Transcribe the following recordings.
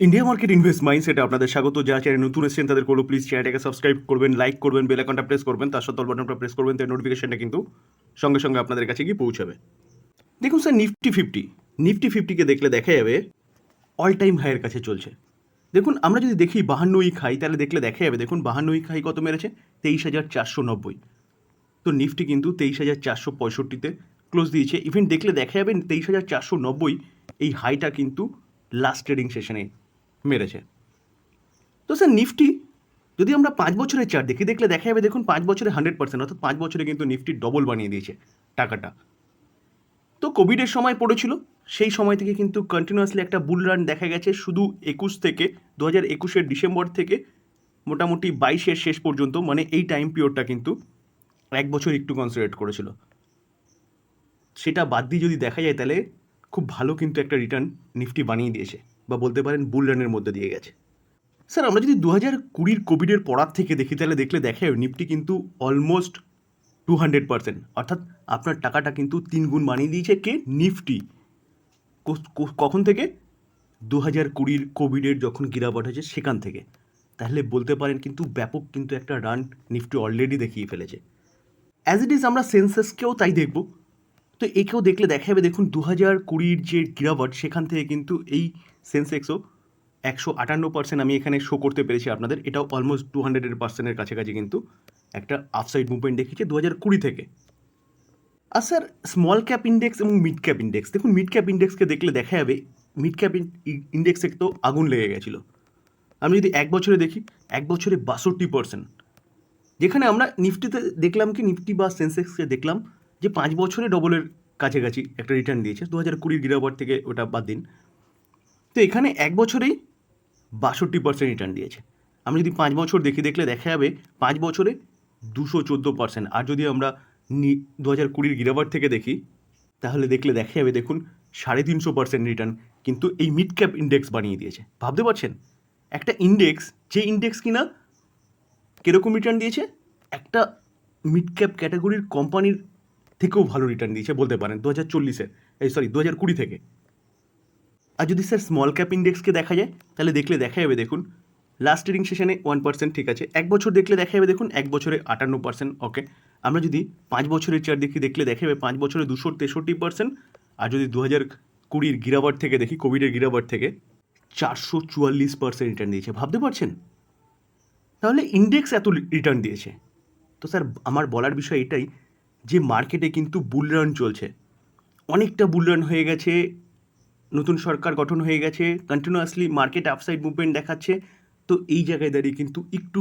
India market invest মাইন্ডসেটে আপনাদের স্বাগত। যারা চ্যানেল নতুন এসেছেন, তাদের কোনো প্লিজ চ্যানেলটাকে সাবস্ক্রাইব করবেন লাইক করবেন বেল আইকনটা প্রেস করবেন, তার সাথে বাটনটা প্রেস করবেন তার নোটিফিকেশনটা কিন্তু সঙ্গে সঙ্গে আপনাদের কাছে গিয়ে পৌঁছাবে। দেখুন স্যার নিফটি ফিফটি নিফটি ফিফটিকে দেখলে দেখা যাবে অল টাইম হাইয়ের কাছে চলছে। দেখুন, আমরা যদি দেখি বাহান্ন উইক হাই তাহলে দেখলে দেখা যাবে, দেখুন বাহান্ন উইক হাই কত মেরেছে? তেইশ হাজার চারশো নব্বই। তো নিফটি কিন্তু তেইশ হাজার চারশো পঁয়ষট্টিতে ক্লোজ দিয়েছে। ইভেন দেখলে দেখা যাবে তেইশ হাজার চারশো নব্বই, এই হাইটা কিন্তু লাস্ট ট্রেডিং সেশনে মেরেছে। তো স্যার, নিফটি, যদি আমরা পাঁচ বছরের চার দেখি, দেখলে দেখা যাবে, দেখুন পাঁচ বছরে হান্ড্রেড পার্সেন্ট অর্থাৎ পাঁচ বছরে কিন্তু নিফটি ডবল বানিয়ে দিয়েছে টাকাটা। তো কোভিডের সময় পড়েছিল, সেই সময় থেকে কিন্তু কন্টিনিউয়াসলি একটা বুল রান দেখা গেছে, শুধু একুশ থেকে, দু হাজার একুশের ডিসেম্বর থেকে, মোটামুটি বাইশের শেষ পর্যন্ত মানে এই টাইম পিরিয়ডটা কিন্তু এক বছর একটু কনসিডারেট করেছিল। সেটা বাদ দিয়ে যদি দেখা যায়, তাহলে খুব ভালো কিন্তু একটা রিটার্ন নিফটি বানিয়ে দিয়েছে। বা বলতে পারেন বুল রানের মধ্যে দিয়ে গেছে। স্যার, আমরা যদি দু হাজার কুড়ির কোভিডের পড়ার থেকে দেখি, তাহলে দেখলে দেখা নিফটি কিন্তু অলমোস্ট টু হান্ড্রেড পার্সেন্ট অর্থাৎ আপনার টাকাটা কিন্তু তিন গুণ বানিয়ে দিয়েছে কে? নিফটি কখন থেকে? দু হাজার কুড়ির কোভিডের যখন গিরাবট হয়েছে সেখান থেকে। তাহলে বলতে পারেন কিন্তু ব্যাপক কিন্তু একটা রান নিফটি অলরেডি দেখিয়ে ফেলেছে। অ্যাজ ইট ইজ আমরা সেন্সাসকেও তাই দেখব। তো একেও দেখলে দেখা যাবে দেখুন দু হাজার কুড়ির যে গিরাবট সেখান থেকে কিন্তু এই সেন্সেক্সও একশো আটান্ন পার্সেন্ট আমি এখানে শো করতে পেরেছি আপনাদের। এটাও অলমোস্ট টু হান্ড্রেডের পার্সেন্টের কাছাকাছি কিন্তু একটা আপসাইড মুভমেন্ট দেখিয়েছে দু হাজার কুড়ি থেকে। আর স্যার স্মল ক্যাপ ইন্ডেক্স এবং মিড ক্যাপ ইন্ডেক্স দেখুন মিড ক্যাপ ইন্ডেক্সকে দেখলে দেখা যাবে মিড ক্যাপ ইন্ডেক্সে তো আগুন লেগে গেছিল। আমি যদি এক বছরে দেখি, এক বছরে বাষট্টি পার্সেন্ট যেখানে আমরা নিফটিতে দেখলাম কি, নিফটি বা সেন্সেক্সকে দেখলাম যে পাঁচ বছরে ডবলের কাছাকাছি একটা রিটার্ন দিয়েছে, দু হাজার কুড়ির গিরাবট থেকে ওটা বাদ দিন। তো এখানে এক বছরেই বাষট্টি পার্সেন্ট রিটার্ন দিয়েছে। আমি যদি পাঁচ বছর দেখি দেখলে দেখা যাবে পাঁচ বছরে দুশো চোদ্দ পার্সেন্ট আর যদি আমরা দু হাজার কুড়ির গিরাবট থেকে দেখি, তাহলে দেখলে দেখা যাবে দেখুন সাড়ে তিনশো পার্সেন্ট রিটার্ন কিন্তু এই মিড ক্যাপ ইন্ডেক্স বানিয়ে দিয়েছে। ভাবতে পারছেন? একটা ইন্ডেক্স যে ইন্ডেক্স কিনা কীরকম রিটার্ন দিয়েছে? একটা মিড ক্যাপ ক্যাটাগরির কোম্পানির থেকেও ভালো রিটার্ন দিয়েছে, বলতে পারেন দু হাজার চল্লিশে এই সরি দু হাজার কুড়ি থেকে। আর যদি স্যার স্মল ক্যাপ ইন্ডেক্সকে দেখা যায়, তাহলে দেখলে দেখা যাবে, দেখুন লাস্ট ট্রেডিং সেশনে ওয়ান পার্সেন্ট ঠিক আছে, এক বছর দেখলে দেখা যাবে, দেখুন, এক বছরে আটান্ন পার্সেন্ট ওকে আমরা যদি পাঁচ বছরের চার দেখি, দেখলে দেখা যাবে, পাঁচ বছরে দুশো তেষট্টি পার্সেন্ট আর যদি দু হাজার কুড়ির গিরাবট থেকে দেখি, কোভিডের গিরাবার থেকে, চারশো চুয়াল্লিশ পার্সেন্ট রিটার্ন দিয়েছে, ভাবতে পারছেন? তাহলে ইন্ডেক্স এত রিটার্ন দিয়েছে। তো স্যার আমার বলার বিষয় এটাই যে মার্কেটে কিন্তু বুলরান চলছে। অনেকটা বুলরান হয়ে গেছে, নতুন সরকার গঠন হয়ে গেছে কন্টিনিউয়াসলি মার্কেট আপসাইড মুভমেন্ট দেখাচ্ছে। তো এই জায়গায় দাঁড়িয়ে কিন্তু একটু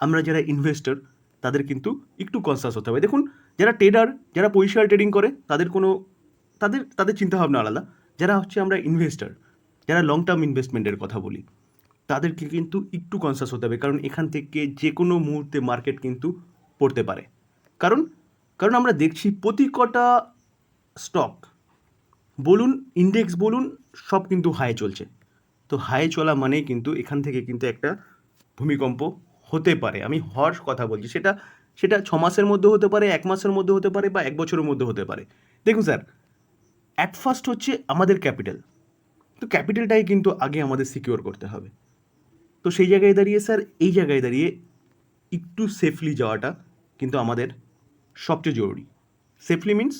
আমরা যারা ইনভেস্টর তাদের কিন্তু একটু কনসাস হতে হবে। দেখুন, যারা ট্রেডার যারা পজিশনাল ট্রেডিং করে, তাদের কোনো, তাদের তাদের চিন্তাভাবনা আলাদা। যারা হচ্ছে আমরা ইনভেস্টর যারা লং টার্ম ইনভেস্টমেন্টের কথা বলি, তাদেরকে কিন্তু একটু কনসাস হতে হবে। কারণ এখান থেকে যে কোনো মুহূর্তে মার্কেট কিন্তু পড়তে পারে। কারণ কারণ আমরা দেখছি প্রতি কটা স্টক বলুন ইন্ডেক্স বলুন, সব কিন্তু হাই চলছে। তো হাই চলা মানেই কিন্তু এখান থেকে কিন্তু একটা ভূমিকম্প হতে পারে। আমি হওয়ার কথা বলছি, সেটা সেটা ছ মাসের মধ্যে হতে পারে, এক মাসের মধ্যে হতে পারে বা এক বছরের মধ্যে হতে পারে। দেখুন স্যার অ্যাট ফার্স্ট হচ্ছে আমাদের ক্যাপিটাল তো ক্যাপিটালটাই কিন্তু আগে আমাদের সিকিওর করতে হবে। তো সেই জায়গায় দাঁড়িয়ে স্যার এই জায়গায় দাঁড়িয়ে একটু সেফলি যাওয়াটা কিন্তু আমাদের সবচেয়ে জরুরি। সেফলি মিন্স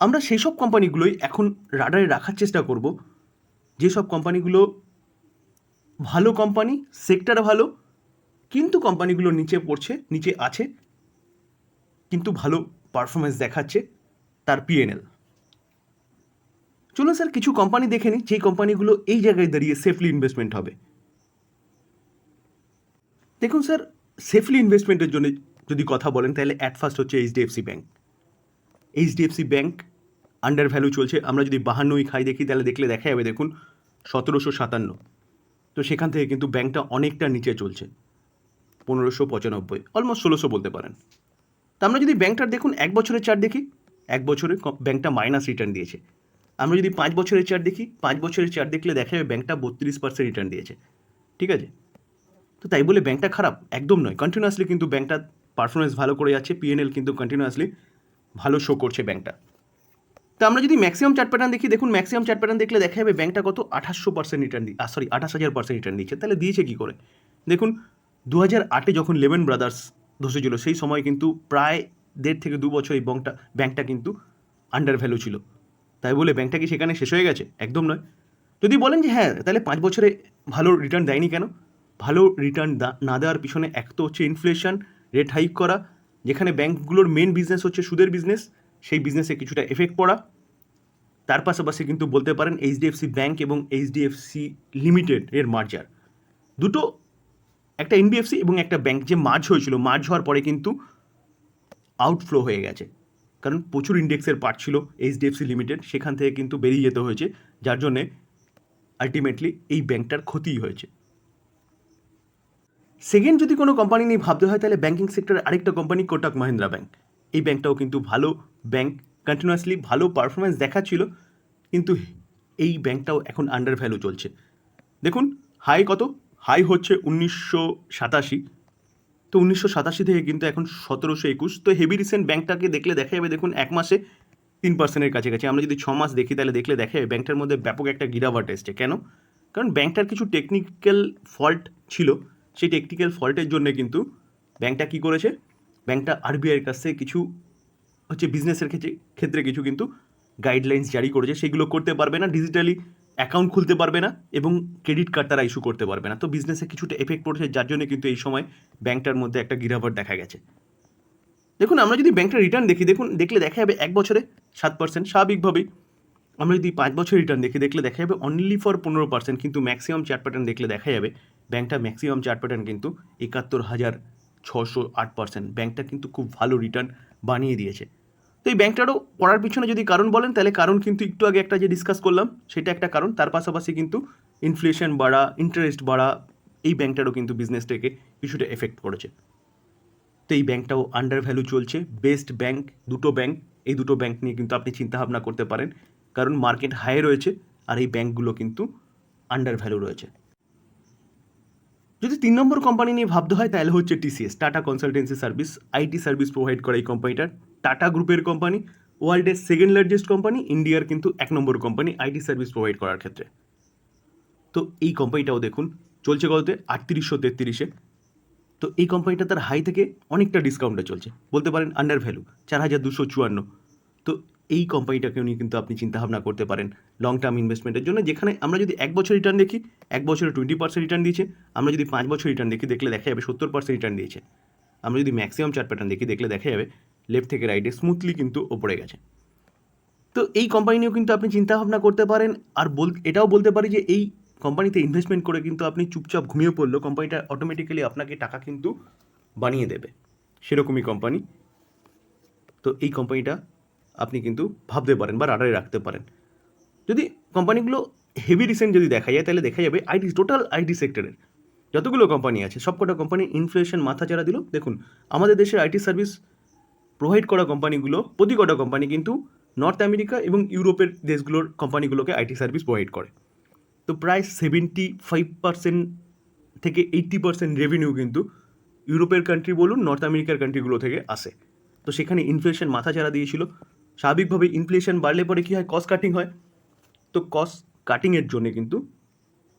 আমরা সেই সব কোম্পানিগুলোই এখন রাডারে রাখার চেষ্টা করব। যেসব কোম্পানিগুলো ভালো কোম্পানি, সেক্টর ভালো, কিন্তু কোম্পানিগুলো নিচে পড়ছে, নিচে আছে, কিন্তু ভালো পারফরমেন্স দেখাচ্ছে তার পিএনএল চলুন স্যার, কিছু কোম্পানি দেখে নিই, যেই কোম্পানিগুলো এই জায়গায় দাঁড়িয়ে সেফলি ইনভেস্টমেন্ট হবে। দেখুন স্যার সেফলি ইনভেস্টমেন্টের জন্য যদি কথা বলেন, তাহলে অ্যাট ফার্স্ট হচ্ছে HDFC bank HDFC bank under value চলছে। আমরা যদি বাহান্নই খাই দেখি, তাহলে দেখলে দেখা যাবে, দেখুন, সতেরোশো সাতান্ন। তো সেখান থেকে কিন্তু ব্যাঙ্কটা অনেকটা নিচে চলছে, পনেরোশো পঁচানব্বই অলমোস্ট ষোলোশো বলতে পারেন। তা আমরা যদি ব্যাঙ্কটার দেখুন, এক বছরের চার্ট দেখি, এক বছরে ব্যাঙ্কটা মাইনাস রিটার্ন দিয়েছে। আমরা যদি পাঁচ বছরের চার দেখি, পাঁচ বছরের চার্ট দেখলে দেখা যাবে ব্যাঙ্কটা বত্রিশ পার্সেন্ট রিটার্ন দিয়েছে। ঠিক আছে? তো তাই বলে ব্যাঙ্কটা খারাপ, একদম নয়। কন্টিনিউয়াসলি কিন্তু ব্যাঙ্কটা পারফরমেন্স ভালো করে যাচ্ছে পিএনএল কিন্তু কন্টিনিউয়াসলি ভালো শো করছে ব্যাঙ্কটা তো আমরা যদি ম্যাক্সিমাম চার্ট প্যাটার্ন দেখি, দেখুন ম্যাক্সিমাম চার্ট প্যাটার্ন দেখলে দেখা যাবে ব্যাংকটা কত? আঠাশশো পার্সেন্ট রিটার্ন দি সরি আঠাশ হাজার পার্সেন্ট রিটার্ন দিচ্ছে। তাহলে দিয়েছে কী করে? দেখুন দু হাজার আটে যখন লেমন ব্রাদার্স ধসেছিল, সেই সময় কিন্তু প্রায় দেড় থেকে দু বছর এই ব্যাংকটা ব্যাংকটা কিন্তু আন্ডার ভ্যালু ছিল। তাই বলে ব্যাংকটা কি সেখানে শেষ হয়ে গেছে? একদম নয়। যদি বলেন যে হ্যাঁ তাহলে পাঁচ বছরে ভালো রিটার্ন দেয়নি কেন? ভালো রিটার্ন না দেওয়ার পিছনে এক তো হচ্ছে ইনফ্লেশন রেট হাইক করা, যেখানে ব্যাংকগুলোর মেন বিজনেস হচ্ছে সুদের বিজনেস সেই বিজনেসে কিছুটা এফেক্ট পড়া। তার পাশাপাশি কিন্তু বলতে পারেন এইচডিএফসি ব্যাঙ্ক এবং এইচডিএফসি লিমিটেড এর মার্জার দুটো, একটা এনবিএফসি এবং একটা ব্যাঙ্ক যে মার্জ হয়েছিল মার্জ হওয়ার পরে কিন্তু আউটফ্লো হয়ে গেছে। কারণ প্রচুর ইন্ডেক্সের পার্ট ছিল এইচডিএফসি লিমিটেড সেখান থেকে কিন্তু বেরিয়ে যেতে হয়েছে, যার জন্যে আলটিমেটলি এই ব্যাংকটার ক্ষতিই হয়েছে। সেকেন্ড যদি কোনো কোম্পানি নিয়ে ভাবতে হয়, তাহলে ব্যাঙ্কিং সেক্টরের আরেকটা কোম্পানি কোটাক মাহিন্দ্রা ব্যাঙ্ক এই ব্যাংকটাও কিন্তু ভালো ব্যাঙ্ক কন্টিনিউয়াসলি ভালো পারফরমেন্স দেখাচ্ছিল, কিন্তু এই ব্যাংকটাও এখন আন্ডার ভ্যালু চলছে। দেখুন হাই কত? হাই হচ্ছে উনিশশো সাতাশি। তো উনিশশো সাতাশি থেকে কিন্তু এখন সতেরোশো একুশ। তো হেভি রিসেন্ট ব্যাংকটাকে দেখলে দেখা যাবে, দেখুন, এক মাসে তিন পার্সেন্টের কাছাকাছি। আমরা যদি ছ মাস দেখি, তাহলে দেখলে দেখা যাবে ব্যাংকটার মধ্যে ব্যাপক একটা গিরাবাট এসছে। কেন? কারণ ব্যাংকটার কিছু টেকনিক্যাল ফল্ট ছিল। সেই টেকনিক্যাল ফল্টের জন্য কিন্তু ব্যাংকটা কী করেছে? ব্যাংকটা আরবিআইয়ের কাছ থেকে কিছু হচ্ছে বিজনেসের ক্ষেত্রে ক্ষেত্রে কিছু কিন্তু গাইডলাইন্স জারি করেছে। সেগুলো করতে পারবে না ডিজিটালি অ্যাকাউন্ট খুলতে পারবে না এবং ক্রেডিট কার্ড তারা ইস্যু করতে পারবে না। তো বিজনেসে কিছুটা এফেক্ট পড়েছে, যার জন্য কিন্তু এই সময় ব্যাংকটার মধ্যে একটা গিরাবট দেখা গেছে। দেখুন, আমরা যদি ব্যাংকটার রিটার্ন দেখি, দেখুন, দেখলে দেখা যাবে এক বছরে সাত পার্সেন্ট স্বাভাবিকভাবেই আমরা যদি পাঁচ বছর রিটার্ন দেখি, দেখলে দেখা যাবে অনলি ফর পনেরো পার্সেন্ট কিন্তু ম্যাক্সিমাম চার্ট প্যাটার্ন দেখলে দেখা যাবে ব্যাংকটা ম্যাক্সিমাম চার্ট প্যাটার্ন কিন্তু একাত্তর হাজার ছশো আট পার্সেন্ট ব্যাংকটা কিন্তু খুব ভালো রিটার্ন বানিয়ে দিয়েছে। তো এই ব্যাংকটারও পড়ার পিছনে যদি কারণ বলেন, তাহলে কারণ কিন্তু একটু আগে একটা যে ডিসকাস করলাম, সেটা একটা কারণ। তার পাশাপাশি কিন্তু ইনফ্লেশন বাড়া ইন্টারেস্ট বাড়া, এই ব্যাংকটারও কিন্তু বিজনেসটাকে কিছুটা এফেক্ট করেছে। তো এই ব্যাংকটাও আন্ডার ভ্যালু চলছে। বেস্ট ব্যাংক দুটো ব্যাংক এই দুটো ব্যাংক নিয়ে কিন্তু আপনি চিন্তাভাবনা করতে পারেন। কারণ মার্কেট হাই রয়েছে, আর এই ব্যাংকগুলো কিন্তু আন্ডার ভ্যালু রয়েছে। তিন নম্বর কোম্পানি নিয়ে ভাবতে হয় তাহলে হচ্ছে TCS Tata consultancy service IT service provide করে এই কোম্পানিটার টাটা গ্রুপের কোম্পানি ওয়ার্ল্ডের সেকেন্ড লার্জেস্ট কোম্পানি ইন্ডিয়ার কিন্তু এক number company IT service provide করার ক্ষেত্রে। তো এই কোম্পানিটাও দেখুন, চলছে কততে? আটত্রিশশো তেত্রিশে। তো এই কোম্পানিটা তার হাই থেকে অনেকটা ডিসকাউন্টে চলছে। বলতে পারেন আন্ডার ভ্যালু চার হাজার দুশো চুয়ান্ন। তো এই কোম্পানিটাকেও নিয়ে কিন্তু আপনি চিন্তাভাবনা করতে পারেন লং টার্ম ইনভেস্টমেন্টের জন্য, যেখানে আমরা যদি এক বছর রিটার্ন দেখি, এক বছরে টোয়েন্টি পার্সেন্ট রিটার্ন দিয়েছে, আমরা যদি পাঁচ বছর রিটার্ন দেখি, দেখলে দেখা যাবে সত্তর পার্সেন্ট রিটার্ন দিয়েছে। আমরা যদি ম্যাক্সিমাম চার প্যাটার্ন দেখি, দেখলে দেখা যাবে লেফট থেকে রাইটে স্মুথলি কিন্তু ওপরে গেছে। তো এই কোম্পানি নিয়েও কিন্তু আপনি চিন্তাভাবনা করতে পারেন, আর বল, এটাও বলতে পারি যে এই কোম্পানিতে ইনভেস্টমেন্ট করে কিন্তু আপনি চুপচাপ ঘুমিয়ে পড়লেও কোম্পানিটা অটোমেটিক্যালি আপনাকে টাকা কিন্তু বানিয়ে দেবে। সেরকমই কোম্পানি তো এই কোম্পানিটা আপনি কিন্তু ভাবতে পারেন বা রাডারে রাখতে পারেন। যদি কোম্পানিগুলো হেভি রিসেন্ট যদি দেখা যায়, তাহলে দেখা যাবে আইটি টোটাল আইটি সেক্টরের যতগুলো কোম্পানি আছে, সবকটা কোম্পানি ইনফ্লেশন মাথাচাড়া দিল। দেখুন, আমাদের দেশের আইটি সার্ভিস প্রোভাইড করা কোম্পানিগুলো, প্রতি কটা কোম্পানি কিন্তু নর্থ আমেরিকা এবং ইউরোপের দেশগুলোর কোম্পানিগুলোকে আইটি সার্ভিস প্রোভাইড করে। তো প্রায় সেভেন্টি ফাইভ পার্সেন্ট থেকে এইট্টি পার্সেন্ট রেভিনিউ কিন্তু ইউরোপের কান্ট্রি বলুন নর্থ আমেরিকার কান্ট্রিগুলো থেকে আসে। তো সেখানে ইনফ্লেশন মাথাচাড়া দিয়েছিল। স্বাভাবিকভাবে ইনফ্লেশন বাড়লে পরে কী হয়? কস্ট কাটিং হয়। তো কস্ট কাটিংয়ের জন্যে কিন্তু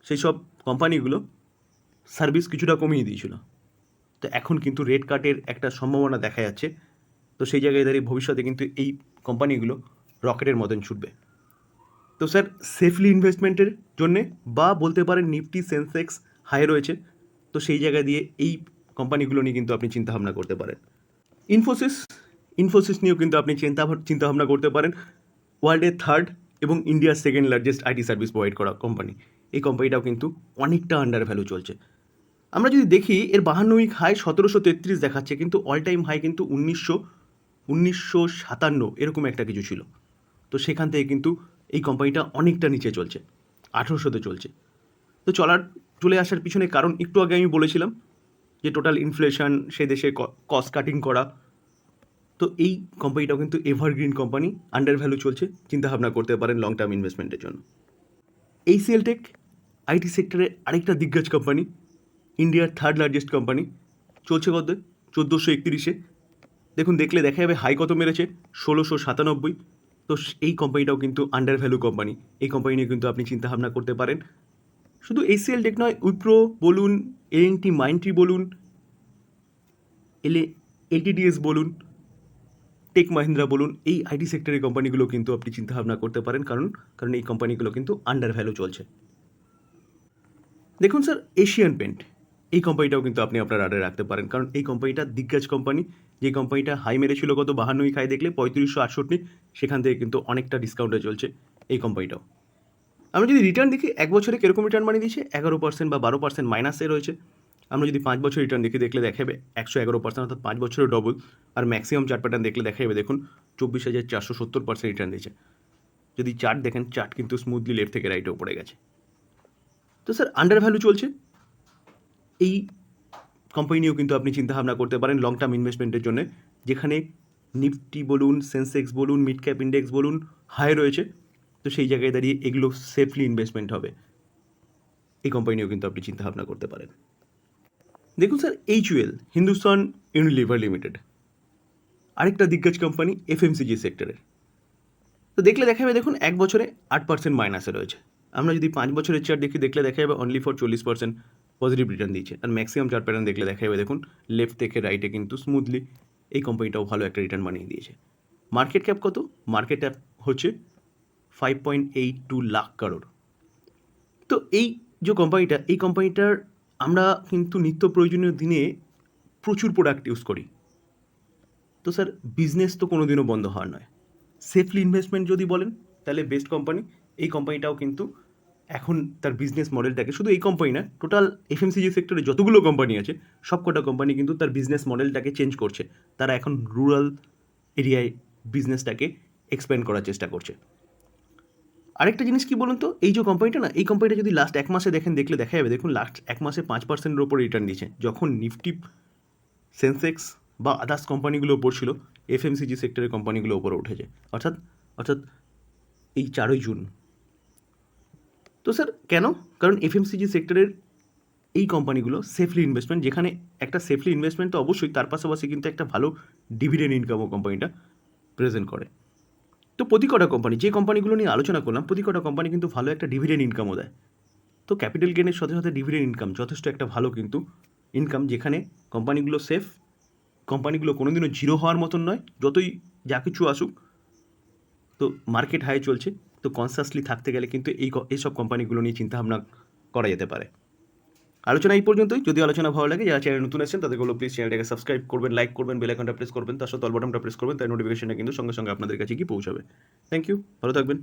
সেই সব কোম্পানিগুলো সার্ভিস কিছুটা কমিয়ে দিয়েছিল। তো এখন কিন্তু রেড কাটের একটা সম্ভাবনা দেখা যাচ্ছে। তো সেই জায়গায় দাঁড়িয়ে ভবিষ্যতে কিন্তু এই কোম্পানিগুলো রকেটের মতন ছুটবে। তো স্যার সেফলি ইনভেস্টমেন্টের জন্যে বা বলতে পারেন নিফটি সেন্সেক্স হাই রয়েছে। তো সেই জায়গা দিয়ে এই কোম্পানিগুলো নিয়ে কিন্তু আপনি চিন্তাভাবনা করতে পারেন। ইনফোসিস ইনফোসিস নিয়েও কিন্তু আপনি চিন্তা চিন্তাভাবনা করতে পারেন। ওয়ার্ল্ডের থার্ড এবং ইন্ডিয়ার second largest IT service provide করা কোম্পানি এই কোম্পানিটাও কিন্তু অনেকটা আন্ডার ভ্যালু চলছে। আমরা যদি দেখি, এর বাহান্ন উইক হাই সতেরোশো তেত্রিশ দেখাচ্ছে, কিন্তু অল টাইম হাই কিন্তু উনিশশো উনিশশো সাতান্ন, এরকম একটা কিছু ছিল। তো সেখান থেকে কিন্তু এই কোম্পানিটা অনেকটা নিচে চলছে, আঠেরোশোতে চলছে। তো চলার চলে আসার পিছনে কারণ একটু আগে আমি বলেছিলাম যে টোটাল ইনফ্লেশন সে দেশে কস্ট কাটিং করা তো এই কোম্পানিটাও কিন্তু এভারগ্রিন কোম্পানি আন্ডার ভ্যালু চলছে, চিন্তাভাবনা করতে পারেন লং টার্ম ইনভেস্টমেন্টের জন্য। এই সেলটেক আইটি সেক্টরের আরেকটা দিগ্গজ company India third largest company চলছে কত? চোদ্দোশো একত্রিশে। দেখুন, দেখলে দেখা যাবে হাই কত মেরেছে? ষোলোশো সাতানব্বই। তো এই কোম্পানিটাও কিন্তু আন্ডার ভ্যালু কোম্পানি এই কোম্পানি নিয়ে কিন্তু আপনি চিন্তা ভাবনা করতে পারেন। শুধু এসিএল টেক নয় উইপ্রো বলুন এএনটি মাইন্ডটি বলুন এলে এলটিডিএস বলুন টেক মাহিন্দ্রা বলুন, এই আইটি সেক্টরের কোম্পানিগুলো কিন্তু আপনি চিন্তা ভাবনা করতে পারেন, কারণ কারণ এই কোম্পানিগুলো কিন্তু আন্ডার ভ্যালু চলছে। দেখুন স্যার এশিয়ান পেন্ট এই কোম্পানিটাও কিন্তু আপনি আপনার আডে রাখতে পারেন, কারণ এই কোম্পানিটা দিগ্গজ কোম্পানি যে কোম্পানিটা হাই মেরেছিল কত বাহান্নই খাই দেখলে পঁয়ত্রিশশো আটষট্টি, সেখান থেকে কিন্তু অনেকটা ডিসকাউন্টে চলছে এই কোম্পানিটাও আমরা যদি রিটার্ন দেখি, এক বছরে কীরকম রিটার্ন মানিয়ে দিয়েছে? এগারো পার্সেন্ট বা বারো পার্সেন্ট মাইনাসে রয়েছে। আমরা যদি পাঁচ বছর রিটার্ন দেখি দেখলে দেখাবে, একশো এগারো পার্সেন্ট অর্থাৎ পাঁচ বছরের ডবল আর ম্যাক্সিমাম চার্ট প্যাটার্ন দেখলে দেখা যাবে দেখুন চব্বিশ হাজার চারশো সত্তর পার্সেন্ট রিটার্ন দিয়েছে। যদি চার্ট দেখেন চার্ট কিন্তু স্মুথলি লেফট থেকে রাইটে উপরে গেছে। তো স্যার আন্ডার ভ্যালু চলছে। এই কোম্পানি নিয়েও কিন্তু আপনি চিন্তা ভাবনা করতে পারেন লং টার্ম ইনভেস্টমেন্টের জন্য। যেখানে নিফটি বলুন সেন্সেক্স বলুন মিড ক্যাপ ইন্ডেক্স বলুন হাই রয়েছে। তো সেই জায়গায় দাঁড়িয়ে এগুলো সেফলি ইনভেস্টমেন্ট হবে। এই কোম্পানি নিয়েও কিন্তু আপনি চিন্তা ভাবনা করতে পারেন। দেখুন sir HUL Hindustan Unilever limited আরেকটা দিগ্গজ কোম্পানি এফএমসিজি সেক্টরের তো দেখলে দেখা যাবে দেখুন, এক বছরে আট পার্সেন্ট মাইনাসে রয়েছে। আমরা যদি পাঁচ বছরের চার্ট দেখি, দেখলে দেখা যাবে অনলি ফর চল্লিশ পার্সেন্ট পজিটিভ রিটার্ন দিয়েছে। আর ম্যাক্সিমাম চার্ট প্যাটার্ন দেখলে দেখা যাবে দেখুন লেফট থেকে রাইটে কিন্তু স্মুথলি এই কোম্পানিটাও ভালো একটা রিটার্ন বানিয়ে দিয়েছে। মার্কেট ক্যাপ কত? মার্কেট ক্যাপ হচ্ছে five point eight two lakh crore তো এই যে কোম্পানিটা এই কোম্পানিটার আমরা কিন্তু নিত্য প্রয়োজনীয় দিনে প্রচুর প্রোডাক্ট ইউজ করি। তো স্যার বিজনেস তো কোনো দিনও বন্ধ হওয়ার নয়। সেফলি ইনভেস্টমেন্ট যদি বলেন, তাহলে বেস্ট কোম্পানি এই কোম্পানিটাও কিন্তু এখন তার বিজনেস মডেলটাকে শুধু এই কোম্পানি না টোটাল এফএমসিজি সেক্টরে যতগুলো কোম্পানি আছে, সবকটা কোম্পানি কিন্তু তার বিজনেস মডেলটাকে চেঞ্জ করছে। তারা এখন রুরাল এরিয়ায় বিজনেসটাকে এক্সপ্যান্ড করার চেষ্টা করছে। আরেকটা জিনিস কি বলুন তো? এই যে কোম্পানিটা না, এই কোম্পানিটা যদি লাস্ট এক মাসে দেখেন, দেখলে দেখা যাবে, দেখুন লাস্ট এক মাসে পাঁচ পার্সেন্টের ওপর রিটার্ন দিয়েছে যখন নিফটি সেন্সেক্স বা আদার্স কোম্পানিগুলো ওপর ছিল এফ এফএমসিজি সেক্টরের কোম্পানিগুলো ওপরে উঠেছে। অর্থাৎ অর্থাৎ এই চারই জুন। তো স্যার কেন? কারণ এফ এফএমসিজি সেক্টরের এই কোম্পানিগুলো সেফলি ইনভেস্টমেন্ট যেখানে একটা সেফলি ইনভেস্টমেন্ট তো অবশ্যই, তার পাশাপাশি কিন্তু একটা ভালো ডিভিডেন্ড ইনকামও কোম্পানিটা প্রেজেন্ট করে। তো প্রতি কটা কোম্পানি যে কোম্পানিগুলো নিয়ে আলোচনা করলাম প্রতি কটা কোম্পানি কিন্তু ভালো একটা ডিভিডেন্ড ইনকামও দেয়। তো ক্যাপিটাল গেনের সাথে সাথে ডিভিডেন্ড ইনকাম যথেষ্ট একটা ভালো কিন্তু ইনকাম যেখানে কোম্পানিগুলো সেফ কোম্পানিগুলো কোনোদিনও জিরো হওয়ার মতন নয়, যতই যা কিছু আসুক, তো মার্কেট হাই চলছে, তো কনসাসলি থাকতে গেলে কিন্তু এই এইসব কোম্পানিগুলো নিয়ে চিন্তাভাবনা করা যেতে পারে। আলোচনা এই পর্যন্তই। যদি আলোচনা ভালো লাগে, যারা চ্যানেল নতুন আছেন তাদেরগুলো প্লিজ চ্যানেলটাকে সাবস্ক্রাইব করবেন লাইক করবেন বেল আইকনটা প্রেস করবেন, তার সাথে অল বাটনটা প্রেস করবেন তাই নোটিফিকেশনটা কিন্তু সঙ্গে সঙ্গে আপনাদের কাছে গিয়ে পৌঁছাবে। থ্যাংক ইউ ভালো থাকবেন।